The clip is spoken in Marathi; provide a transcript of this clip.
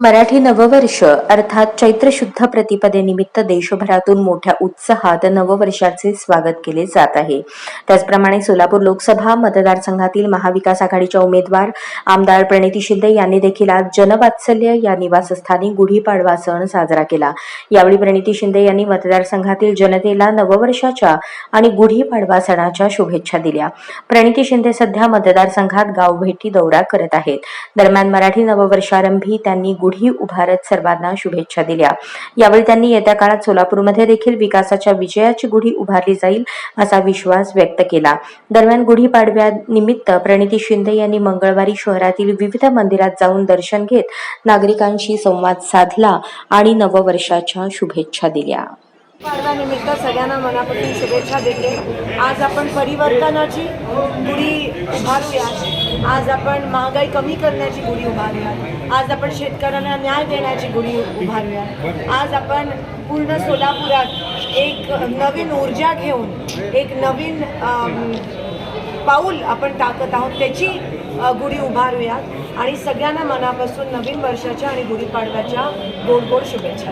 मराठी नववर्ष अर्थात चैत्र शुद्ध प्रतिपदेनिमित्त देशभरातून मोठ्या उत्साहात नववर्षाचे स्वागत केले जात आहे. त्याचप्रमाणे सोलापूर लोकसभा मतदारसंघातील महाविकास आघाडीच्या उमेदवार आमदार प्रणिती शिंदे यांनी देखील आज जनवात्सल्य या निवासस्थानी गुढीपाडवा सण साजरा केला. यावेळी प्रणिती शिंदे यांनी मतदारसंघातील जनतेला नववर्षाच्या आणि गुढीपाडवा सणाच्या शुभेच्छा दिल्या. प्रणिती शिंदे सध्या मतदारसंघात गावभेटी दौरा करत आहेत. दरम्यान मराठी नववर्षारंभी त्यांनी गुढी उभारत सर्वांना शुभेच्छा दिल्या. यावेळी त्यांनी येत्या काळात सोलापूरमध्ये देखील विकासाच्या विजयाची गुढी उभारली जाईल असा विश्वास व्यक्त केला. दरम्यान गुढीपाडव्यानिमित्त प्रणिती शिंदे यांनी मंगळवारी शहरातील विविध मंदिरात जाऊन दर्शन घेत नागरिकांशी संवाद साधला आणि नववर्षाच्या शुभेच्छा दिल्या. पर्वानिमित्त सगळ्यांना मनापासून शुभेच्छा देते. आज आपण परिवर्तनाची गुढी उभारूया. आज आपण महागाई कमी करण्याची गुढी उभारूया. आज आपण शेतकऱ्यांना न्याय देण्याची गुढी उभारूया. आज आपण पूर्ण सोलापुरात एक नवीन ऊर्जा घेऊन एक नवीन पाऊल आपण टाकत आहोत त्याची गुढी उभारूया. आणि सगळ्यांना मनापासून नवीन वर्षाच्या आणि गुढीपाडव्याच्या गोड गोड शुभेच्छा